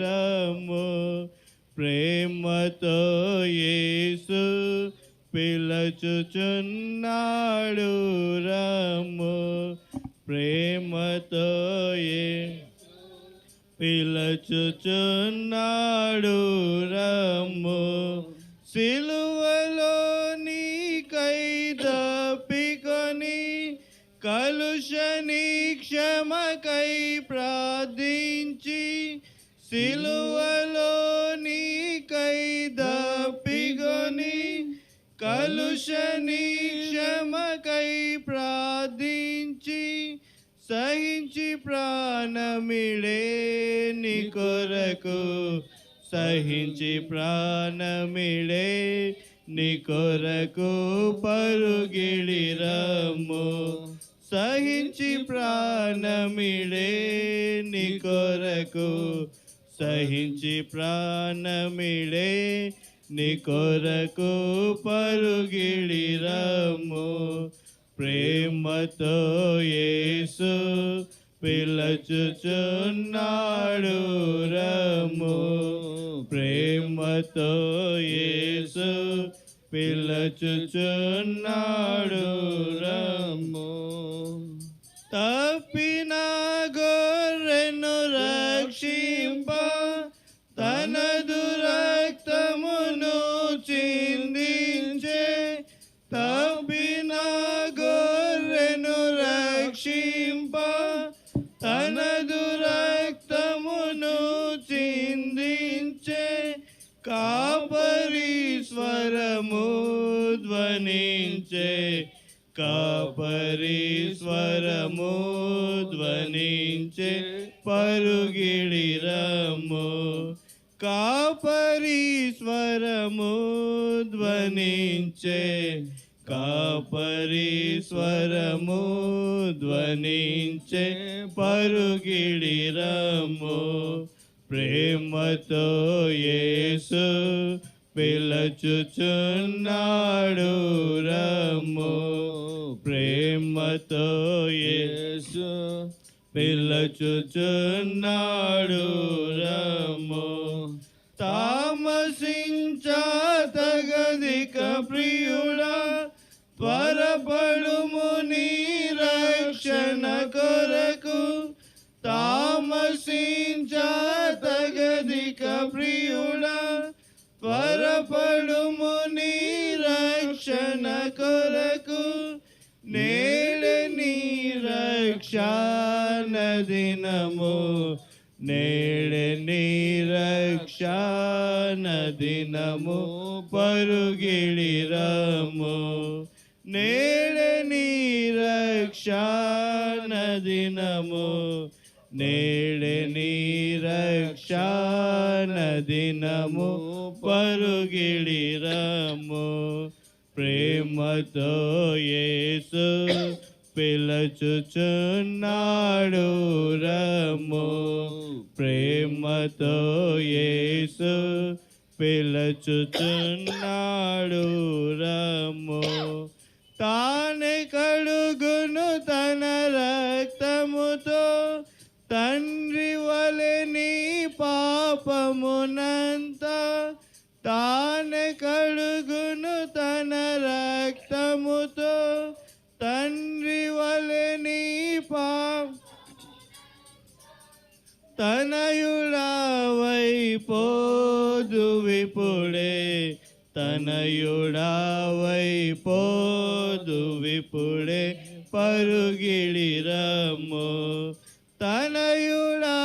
రమ్ము ప్రేమతో యేసు పిలచుచున్నాడు రమ్ము ప్రేమతో ఏ పిలచుచున్నాడు రమ్ము సిలువలో నీకై దప్పికొని కలుషని కలుషని క్షమకై ప్రార్థించి సహించి ప్రాణమిడే నీ కొరకు. సహించి ప్రాణమిడే నీ కొరకు పరుగిడి రమ్ము సహించి ప్రాణమిడే నీ కొరకు. సహించి ప్రాణమిడే నీ కొరకు పరుగిడి రమ్ము ప్రేమతో యేసు పిలచుచున్నాడు రమ్ము ప్రేమతో యేసు పిలచుచున్నాడు రమ్ము తప్పి స్వరము ధ్వనించే కాపరి స్వరము ధ్వనించే పరుగిడి రమ్ము కాపరి స్వరము ధ్వనించే కాపరి స్వరము ధ్వనించే పరుగిడి రమ్ము ప్రేమతో యేసు పిలచుచున్నాడు రమ్ము. ప్రేమతో యేసు పిలచుచున్నాడు రమ్ము. తామసించతగదిక ప్రియుడా పరపడుము నీ రక్షణ కొరకు. తామసించతగదిక ప్రియుడా త్వరపడుము నీ రక్షణ కొరకు. నేడు నీ రక్షణ దినము. నేడు నీ రక్షణ దినము పరుగిడిరము. నేడు నీ రక్షణ దినము. నేడు నీ దినము పరుగిడి ప్రేమతో యేసు పిలచుచున్నాడు రము. ప్రేమతో యేసు పిలచుచున్నాడు రము. తానే కడుగును తన రక్తముతో పాపమునంత తాను కడుగును తన రక్తముతో. తండ్రి వలని పా తనయుడావై పోదు విపుడే తనయుడావై పోదు విపుడే పరుగిళిరము తనయుడా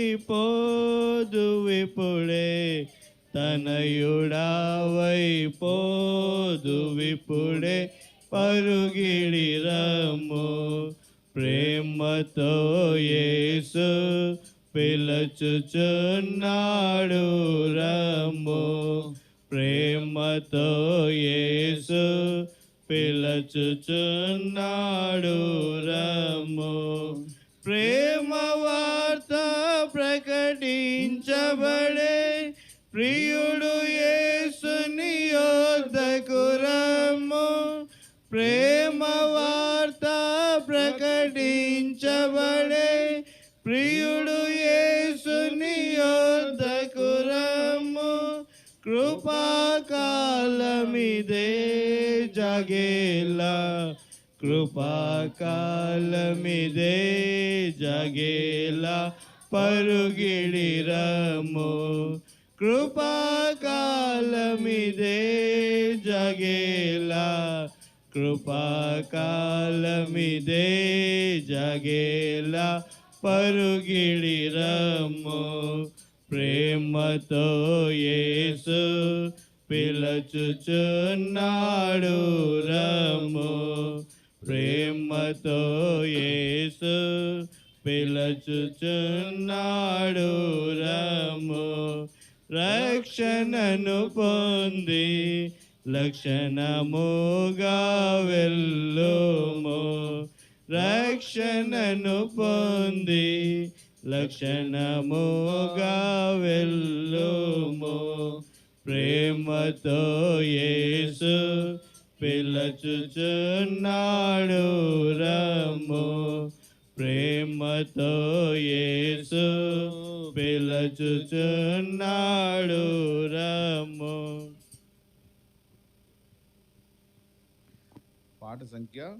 తనయుడావై పోదు విపుడే తనయుడావై పోదు విపుడే పరుగిడి రము ప్రేమతో యేసు పిలచుచున్నాడు రము. ప్రేమతో యేసు పిలచుచున్నాడు రము. ప్రేమ వార్త ప్రకటించబడే ప్రియుడు యేసుని యోధకురము ప్రేమ వార్త ప్రకటించబడే ప్రియుడు యేసుని యోధకురము కృపాకాలమిదే జగేలా కృపాకాలమిదే జగేలా పరుగిడిరము. కృపాకాలమిదే జగేలా కృపాకాలమిదే జగేలా పరుగిడిరము. ప్రేమతో యేసు పిలచుచున్నాడు రా. ప్రేమతో యేసు పిలచుచున్నాడు రము రక్షణను పొంది లక్షణముగా వెళ్ళుము. రక్షణను పొంది లక్షణముగా వెళ్ళుము. ప్రేమతో యేసు పిలచుచున్నాడు రము ప్రేమతో యేసు పిలచుచున్నాడు రము పాట సంఖ్య